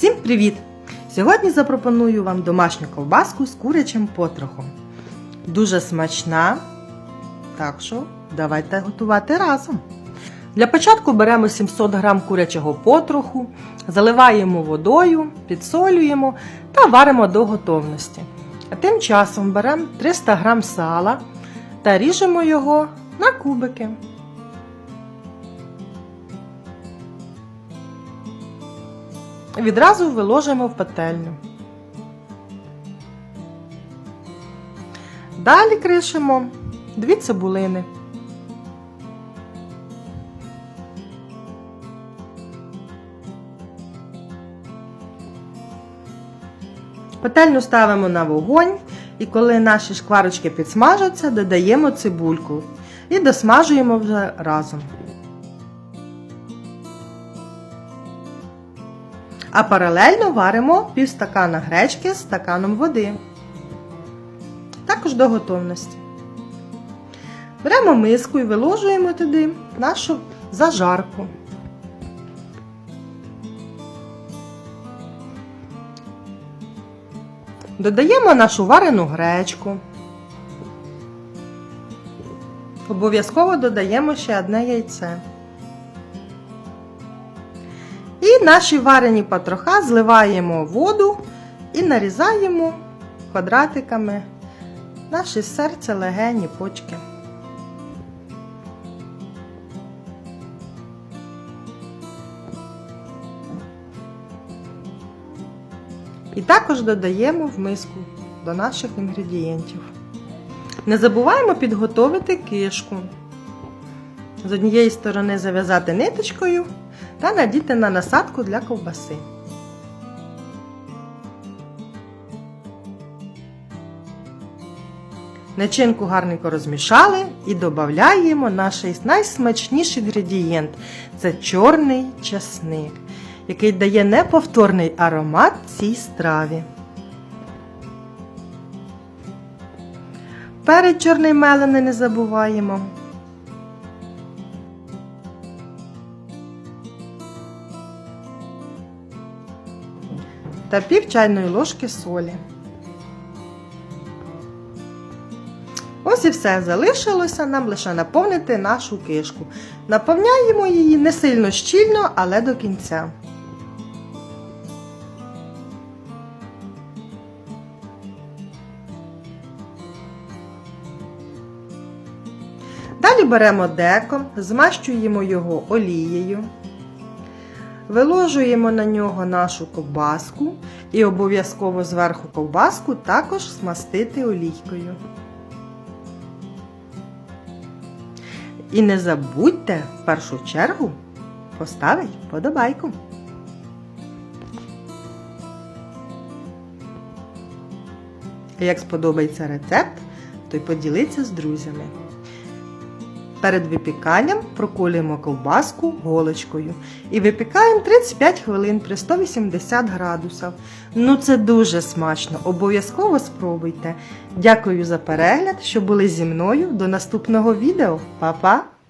Всім привіт! Сьогодні запропоную вам домашню ковбаску з курячим потрохом. Дуже смачна, так що давайте готувати разом. Для початку беремо 700 г курячого потроху, заливаємо водою, підсолюємо та варимо до готовності. А тим часом беремо 300 г сала та ріжемо його на кубики. Відразу виложимо в пательню. Далі кришимо дві цибулини. Пательню ставимо на вогонь і коли наші шкварочки підсмажаться, додаємо цибульку і досмажуємо вже разом. А паралельно варимо пів стакана гречки з стаканом води. Також до готовності. Беремо миску і виложуємо туди нашу зажарку. Додаємо нашу варену гречку. Обов'язково додаємо ще одне яйце. Наші варені патроха зливаємо воду і нарізаємо квадратиками наше серце, легені, почки. І також додаємо в миску до наших інгредієнтів. Не забуваємо підготовити кишку. З однієї сторони зав'язати ниточкою та надіти на насадку для ковбаси. Начинку гарненько розмішали і додаємо наш найсмачніший інгредієнт це чорний часник, який дає неповторний аромат цій страві. Перед чорний мелений не забуваємо. Та пів чайної ложки солі. Ось і все залишилося нам лише наповнити нашу кишку. Наповняємо її не сильно щільно, але до кінця. Далі беремо деко, змащуємо його олією. Виложуємо на нього нашу ковбаску і обов'язково зверху ковбаску також смастити олійкою. І не забудьте в першу чергу поставити подобайку. Як сподобається рецепт, то й поділіться з друзями. Перед випіканням проколюємо ковбаску голочкою і випікаємо 35 хвилин при 180 градусах. Ну це дуже смачно, обов'язково спробуйте. Дякую за перегляд, що були зі мною. До наступного відео. Па-па!